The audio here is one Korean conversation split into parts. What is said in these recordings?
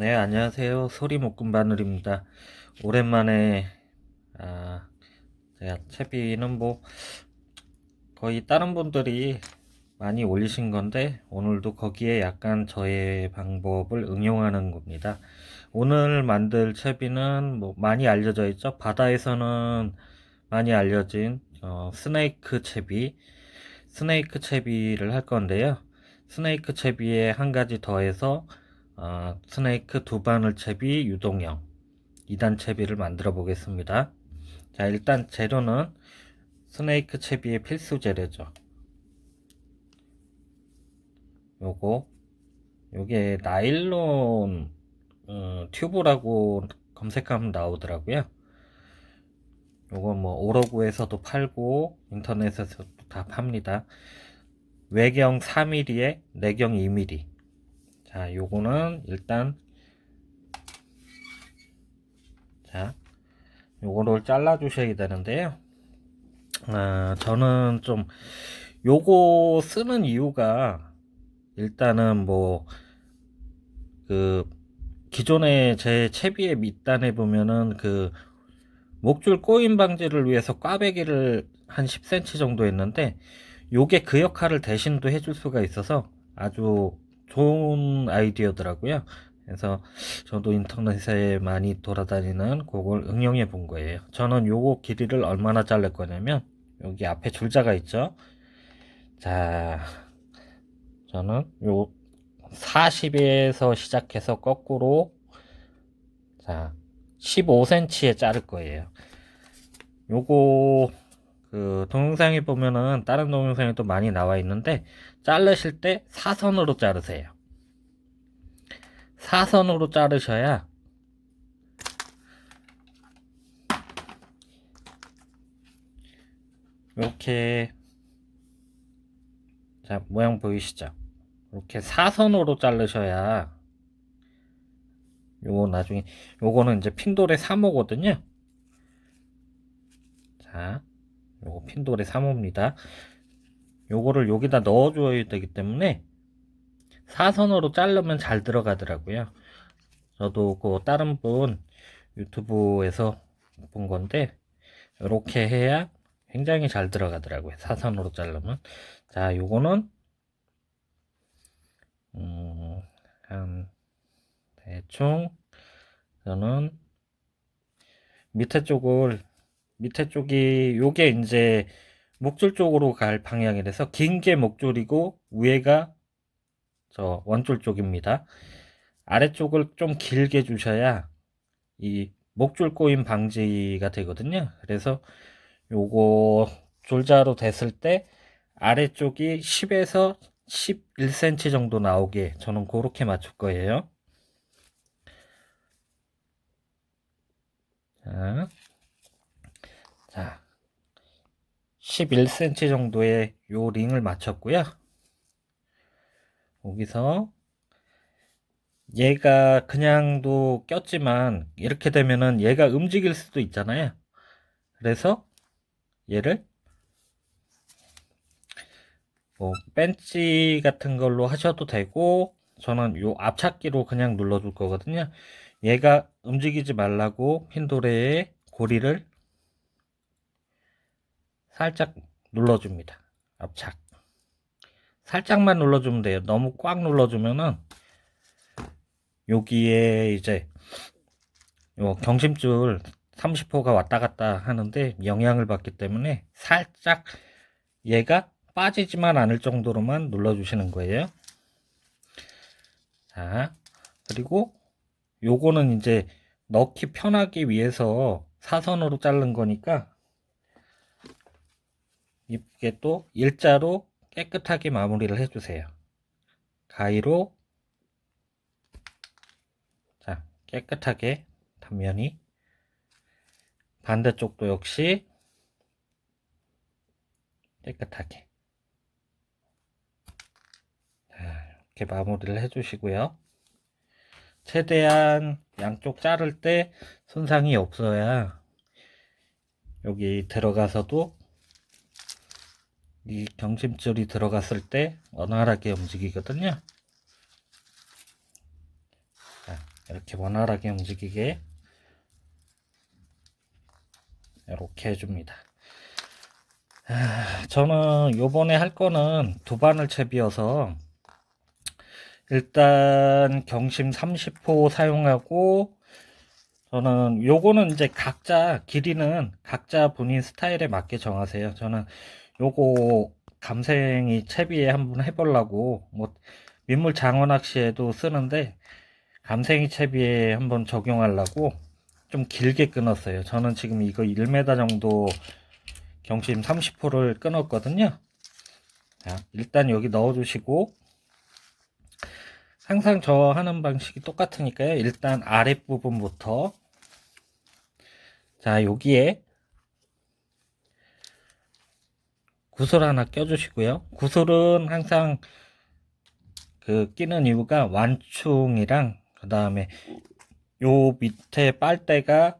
네, 안녕하세요. 소리목금 바늘입니다. 오랜만에, 아, 제가 채비는 뭐, 거의 다른 분들이 많이 올리신 건데, 오늘도 거기에 약간 저의 방법을 응용하는 겁니다. 오늘 만들 채비는 뭐, 많이 알려져 있죠? 바다에서는 많이 알려진, 어, 스네이크 채비, 스네이크 채비를 할 건데요. 스네이크 채비에 한 가지 더해서, 어, 스네이크 두 바늘 채비 유동형 2단 채비를 만들어 보겠습니다. 자, 일단 재료는 스네이크 채비의 필수 재료죠. 요거, 요게 나일론 어, 튜브라고 검색하면 나오더라고요. 요거 뭐 오러구에서도 팔고 인터넷에서도 다 팝니다. 외경 4mm에 내경 2mm. 자, 요거는 일단 자, 요거를 잘라 주셔야 되는데요. 아, 저는 좀 요거 쓰는 이유가 일단은 뭐 그 기존에 제 채비의 밑단에 보면은 그 목줄 꼬임 방지를 위해서 꽈배기를 한 10cm 정도 했는데 요게 그 역할을 대신도 해줄 수가 있어서 아주 좋은 아이디어더라고요. 그래서 저도 인터넷에 많이 돌아다니는 그걸 응용해 본 거예요. 저는 요거 길이를 얼마나 자를 거냐면 여기 앞에 줄자가 있죠. 자, 저는 요 40에서 시작해서 거꾸로 자 15cm에 자를 거예요. 요거 그 동영상에 보면은 다른 동영상에 도 많이 나와 있는데 자르실 때 사선으로 자르세요. 사선으로 자르셔야 이렇게 자 모양 보이시죠? 이렇게 사선으로 자르셔야 요거 나중에 요거는 이제 핀돌의 3호거든요. 자, 요거 핀돌의 3호입니다. 요거를 여기다 넣어줘야 되기 때문에 사선으로 자르면 잘 들어가더라고요. 저도 그 다른 분 유튜브에서 본 건데 이렇게 해야 굉장히 잘 들어가더라고요. 사선으로 자르면. 자, 요거는 음, 한 대충 저는 밑에 쪽을 밑에 쪽이 요게 이제 목줄 쪽으로 갈 방향이라서 긴 게 목줄이고 위에가 저 원줄 쪽입니다. 아래쪽을 좀 길게 주셔야 이 목줄 꼬임 방지가 되거든요. 그래서 요거 줄자로 됐을 때 아래쪽이 10에서 11cm 정도 나오게 저는 그렇게 맞출 거예요. 자, 자 11cm 정도의 요 링을 맞췄고요. 여기서 얘가 그냥도 꼈지만 이렇게 되면은 얘가 움직일 수도 있잖아요. 그래서 얘를 뭐 벤치 같은 걸로 하셔도 되고 저는 요 앞찾기로 그냥 눌러줄 거거든요. 얘가 움직이지 말라고 핀도레의 고리를 살짝 눌러줍니다. 앞착. 살짝만 눌러주면 돼요. 너무 꽉 눌러주면은 여기에 이제 요 경심줄 30호가 왔다 갔다 하는데 영향을 받기 때문에 살짝 얘가 빠지지만 않을 정도로만 눌러주시는 거예요. 자, 그리고 요거는 이제 넣기 편하기 위해서 사선으로 자른 거니까 이쁘게 또 일자로 깨끗하게 마무리를 해주세요. 가위로 자 깨끗하게 단면이 반대쪽도 역시 깨끗하게 자, 이렇게 마무리를 해주시고요. 최대한 양쪽 자를 때 손상이 없어야 여기 들어가서도 이 경심줄이 들어갔을 때 원활하게 움직이거든요. 자, 이렇게 원활하게 움직이게 이렇게 해줍니다. 아, 저는 요번에 할 거는 두 바늘 챕이어서 일단 경심 30호 사용하고 저는 요거는 이제 각자 길이는 각자 본인 스타일에 맞게 정하세요. 저는 요거 감생이 채비에 한번 해보려고 뭐 민물 장어 낚시에도 쓰는데 감생이 채비에 한번 적용하려고 좀 길게 끊었어요. 저는 지금 이거 1m 정도 경심 30호를 끊었거든요. 자, 일단 여기 넣어 주시고 항상 저 하는 방식이 똑같으니까요. 일단 아랫부분부터 자 여기에 구슬 하나 껴주시고요. 구슬은 항상 그 끼는 이유가 완충이랑 그 다음에 요 밑에 빨대가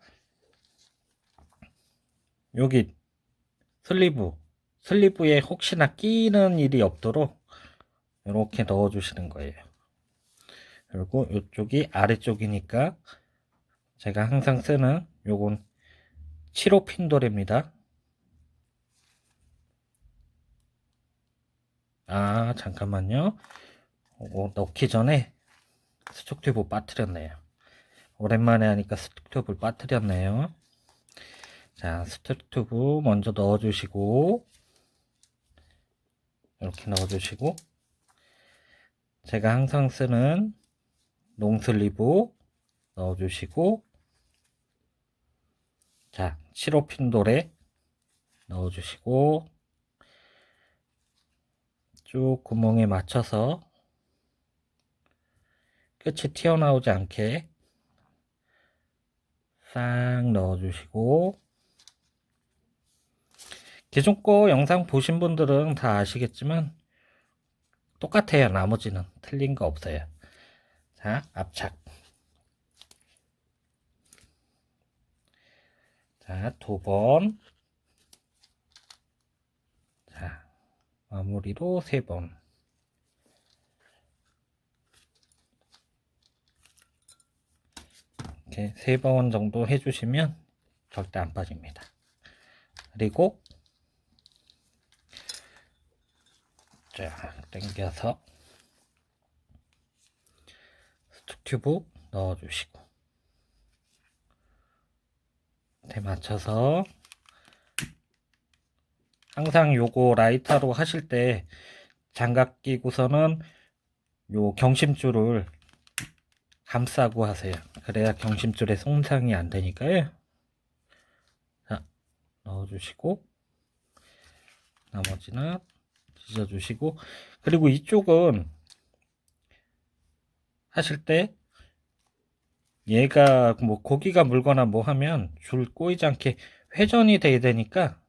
여기 슬리브 슬리브에 혹시나 끼는 일이 없도록 이렇게 넣어 주시는 거예요. 그리고 이쪽이 아래쪽이니까 제가 항상 쓰는 요건 7호 핀도레입니다. 아, 잠깐만요. 어, 넣기 전에 스톡 튜브 빠뜨렸네요. 오랜만에 하니까 스톡 튜브를 빠뜨렸네요. 자, 스톡 튜브 먼저 넣어주시고, 이렇게 넣어주시고, 제가 항상 쓰는 롱슬리브 넣어주시고, 자, 7호 핀 돌에 넣어주시고, 쭉 구멍에 맞춰서 끝이 튀어나오지 않게 싹 넣어주시고 기존 거 영상 보신 분들은 다 아시겠지만 똑같아요. 나머지는 틀린 거 없어요. 자 압착. 자 두번 자 마무리로 세번 이렇게 세번 정도 해주시면 절대 안 빠집니다. 그리고 자 당겨서 스튜브 넣어주시고 대 맞춰서 항상 요거 라이터로 하실 때 장갑 끼고서는 요 경심줄을 감싸고 하세요. 그래야 경심줄에 손상이 안 되니까요. 자, 넣어주시고, 나머지는 찢어주시고, 그리고 이쪽은 하실 때 얘가 뭐 고기가 물거나 뭐 하면 줄 꼬이지 않게 회전이 돼야 되니까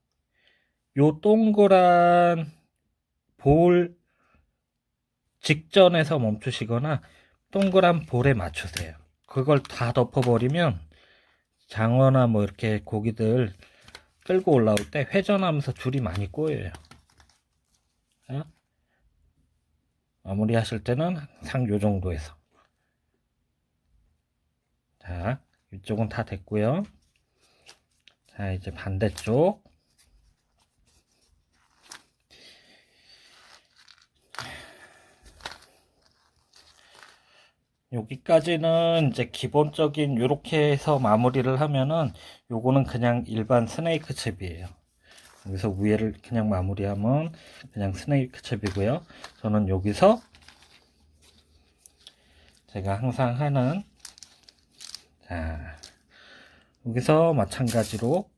요 동그란 볼 직전에서 멈추시거나 동그란 볼에 맞추세요. 그걸 다 덮어버리면 장어나 뭐 이렇게 고기들 끌고 올라올 때 회전하면서 줄이 많이 꼬여요. 어? 마무리 하실 때는 항상 요 정도에서. 자, 이쪽은 다 됐고요. 자, 이제 반대쪽. 여기까지는 이제 기본적인 요렇게 해서 마무리를 하면은 요거는 그냥 일반 스네이크 첩이에요. 여기서 위에를 그냥 마무리하면 그냥 스네이크 첩이고요. 저는 여기서 제가 항상 하는 자 여기서 마찬가지로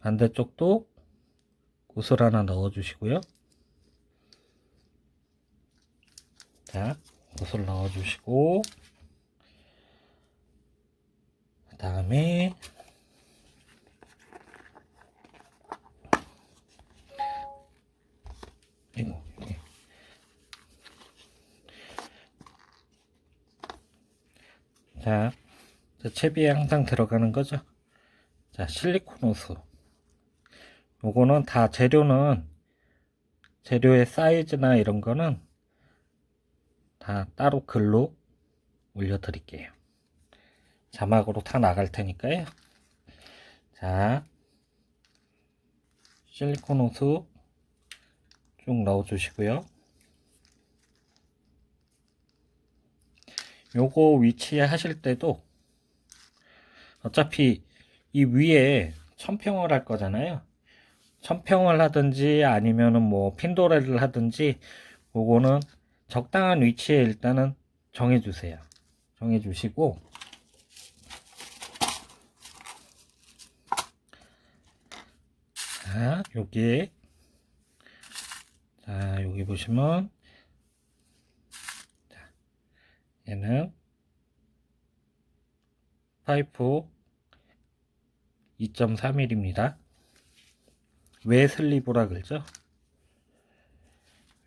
반대쪽도 구슬 하나 넣어 주시고요. 자 구슬 넣어 주시고 그 다음에 이거. 자, 저 채비에 항상 들어가는 거죠. 자, 실리콘 호스. 요거는 다 재료는 재료의 사이즈나 이런 거는 다 따로 글로 올려드릴게요. 자막으로 다 나갈 테니까요. 자, 실리콘 호스 쭉 넣어주시고요. 요거 위치에 하실 때도 어차피 이 위에 천평을 할 거잖아요. 천평을 하든지 아니면은 뭐 핀도레를 하든지 요거는 적당한 위치에 일단은 정해 주세요. 정해 주시고 자, 여기에 자, 여기 보시면 자, 얘는 파이프 2.3mm입니다. 왜 슬리브라 그러죠?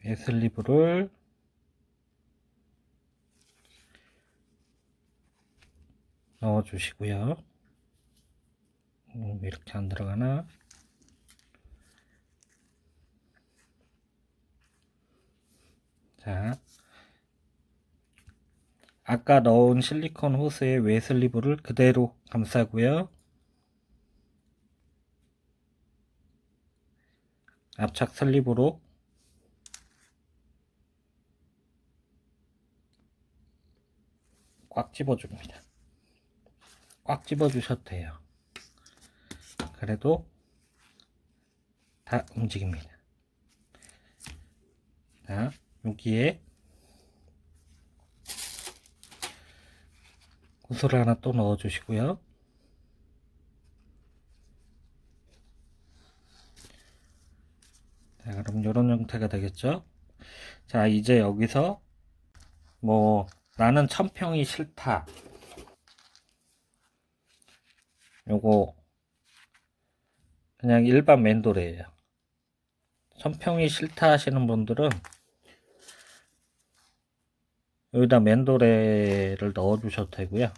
왜 슬리브를 넣어 주시고요. 음, 왜 이렇게 안 들어가나? 자, 아까 넣은 실리콘 호스의 외 슬리브를 그대로 감싸고요. 압착 슬리브로 꽉 집어줍니다. 꽉 집어 주셔도 돼요. 그래도 다 움직입니다. 자, 여기에 구슬을 하나 또 넣어 주시고요. 자, 그럼 이런 형태가 되겠죠? 자, 이제 여기서 뭐 나는 천평이 싫다. 요거 그냥 일반 맨돌이에요. 천평이 싫다 하시는 분들은 여기다 맨도레를 넣어 주셔도 되고요.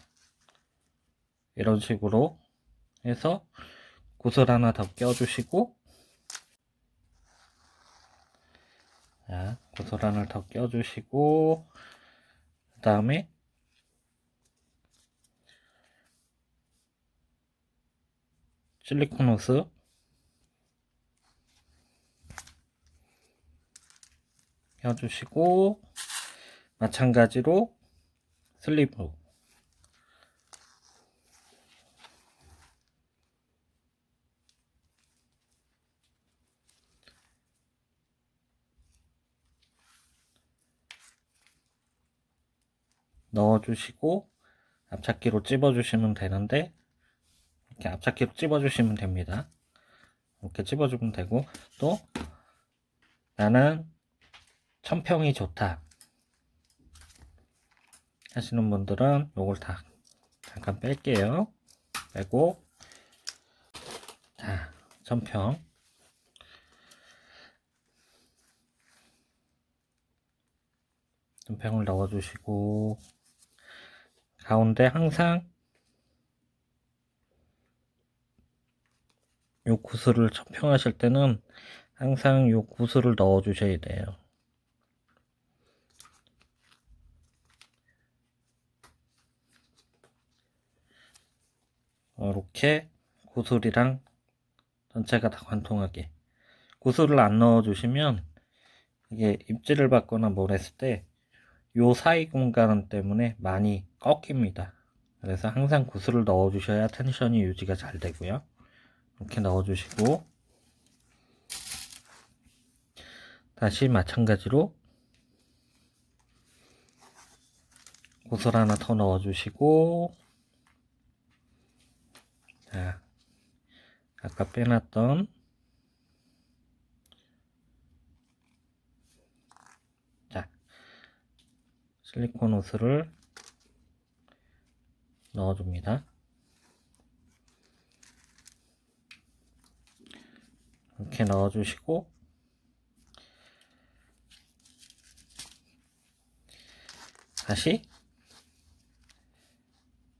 이런 식으로 해서 구슬 하나 더 껴 주시고 자, 구슬 하나 더 껴 주시고 그 다음에 실리콘 호스? 껴주시고 마찬가지로 슬리브 넣어주시고 앞찾기로 찝어주시면 되는데 이렇게 앞찾기로 찝어주시면 됩니다. 이렇게 찝어주면 되고 또 나는 천평이 좋다 하시는 분들은 요걸 다 잠깐 뺄게요. 빼고 자 천평 천평을 넣어주시고 가운데 항상 요 구슬을 천평하실 때는 항상 요 구슬을 넣어 주셔야 돼요. 이렇게 구슬이랑 전체가 다 관통하게 구슬을 안 넣어 주시면 이게 입질을 받거나 뭘 했을 때 요 사이 공간 때문에 많이 꺾입니다. 그래서 항상 구슬을 넣어 주셔야 텐션이 유지가 잘 되고요. 이렇게 넣어 주시고 다시 마찬가지로 구슬 하나 더 넣어 주시고 자 아까 빼놨던 자 실리콘 호스를 넣어줍니다. 이렇게 넣어주시고. 다시.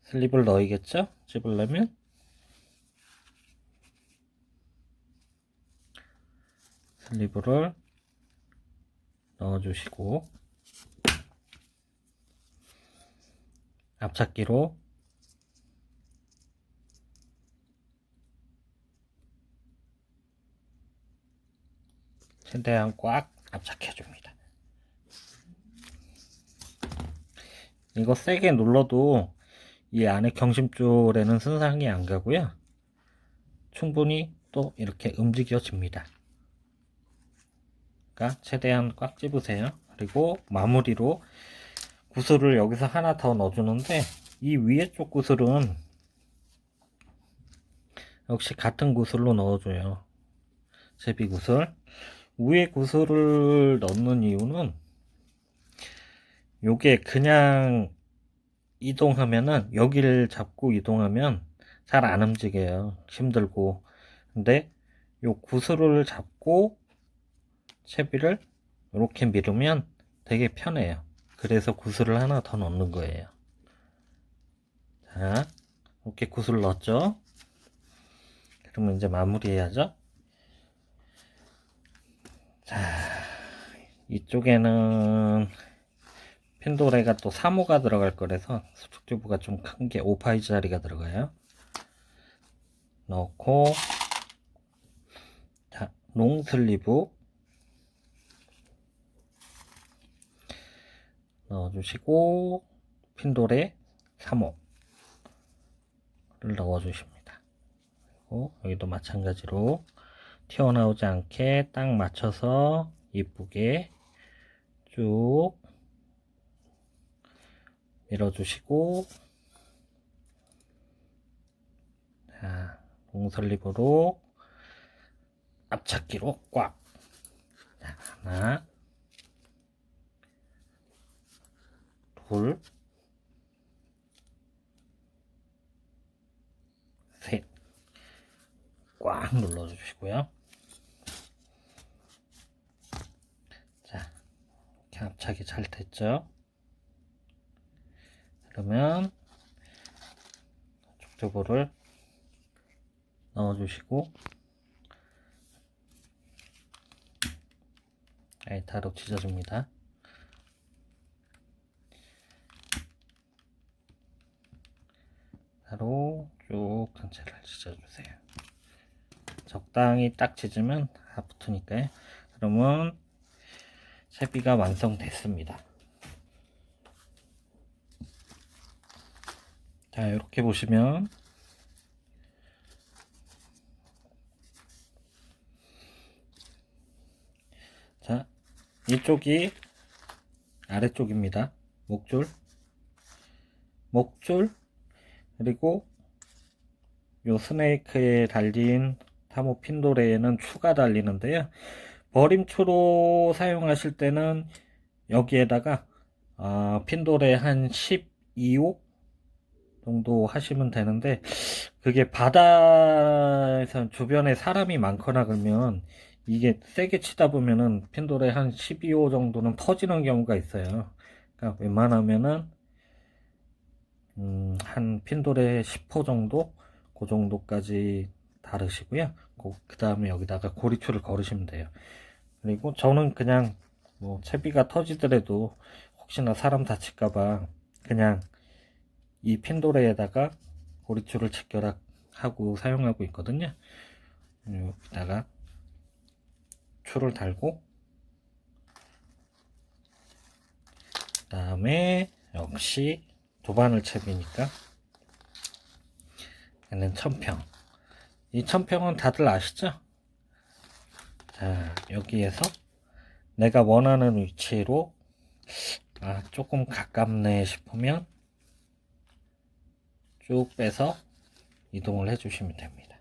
슬립을 넣어야겠죠? 집으려면. 슬리브를 넣어주시고. 앞찾기로 최대한 꽉 압착해 줍니다. 이거 세게 눌러도 이 안에 경심줄에는 손상이 안 가고요. 충분히 또 이렇게 움직여집니다. 그러니까 최대한 꽉 집으세요. 그리고 마무리로 구슬을 여기서 하나 더 넣어주는데 이 위에 쪽 구슬은 역시 같은 구슬로 넣어줘요. 제비 구슬. 위에 구슬을 넣는 이유는 요게 그냥 이동하면은 여기를 잡고 이동하면 잘 안 움직여요. 힘들고. 근데 요 구슬을 잡고 채비를 이렇게 밀으면 되게 편해요. 그래서 구슬을 하나 더 넣는 거예요. 자, 이렇게 구슬 넣었죠? 그러면 이제 마무리 해야죠. 자, 이쪽에는 핀도레가 또 3호가 들어갈 거라서 수축 튜브가 좀 큰 게 5파이짜리가 들어가요. 넣고 자, 롱슬리브 넣어주시고 핀도레 3호를 넣어주십니다. 그리고 여기도 마찬가지로 튀어나오지 않게 딱 맞춰서 이쁘게 쭉 밀어주시고 자, 롱설립으로 앞찾기로 꽉 자, 하나 둘 셋. 꽉 눌러주시고요. 이렇게 압착이 잘 됐죠? 그러면 족저보를 넣어 주시고 아이타로 찢어줍니다. 바로 쭉 전체를 찢어주세요. 적당히 딱 찢으면 다 붙으니까요. 그러면 채비가 완성됐습니다. 자, 이렇게 보시면 자, 이쪽이 아래쪽입니다. 목줄 목줄 그리고 요 스네이크에 달린 타모 핀도레에는 추가 달리는데요. 버림초로 사용하실 때는 여기에다가 아, 핀도레 한 12호 정도 하시면 되는데 그게 바다에서 주변에 사람이 많거나 그러면 이게 세게 치다 보면은 핀도레 한 12호 정도는 터지는 경우가 있어요. 그러니까 웬만하면은 음, 한 핀도레 10호 정도 그 정도까지 다르시고요. 그 다음에 여기다가 고리줄을 걸으시면 돼요. 그리고 저는 그냥 뭐 채비가 터지더라도 혹시나 사람 다칠까봐 그냥 이 핀도레에다가 고리줄을 직결 하고 사용하고 있거든요. 여기다가 줄을 달고 그 다음에 역시 도바늘 채비니까 얘는 천평 이 천평은 다들 아시죠? 자 여기에서 내가 원하는 위치로 아 조금 가깝네 싶으면 쭉 빼서 이동을 해 주시면 됩니다.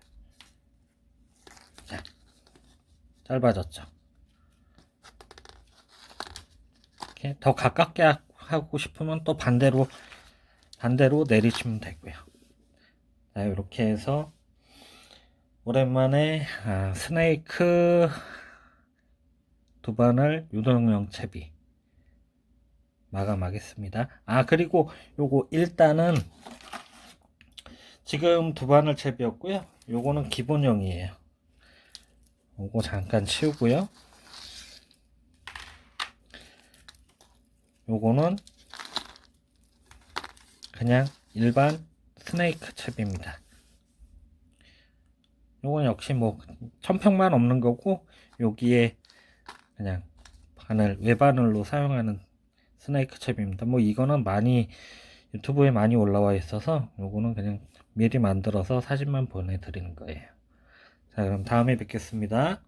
자 짧아졌죠? 이렇게 더 가깝게 하- 하고 싶으면 또 반대로 반대로 내리시면 되고요. 자 이렇게 해서 오랜만에 아, 스네이크 두바늘 유동형 채비 마감하겠습니다. 아 그리고 요거 일단은 지금 두바늘 채비였고요. 요거는 기본형이에요. 요거 잠깐 치우고요. 요거는 그냥 일반 스네이크 챕입니다. 요건 역시 뭐 천평만 없는 거고 여기에 그냥 바늘 외바늘로 사용하는 스네이크 챕입니다. 뭐 이거는 많이 유튜브에 많이 올라와 있어서 요거는 그냥 미리 만들어서 사진만 보내드리는 거예요. 자 그럼 다음에 뵙겠습니다.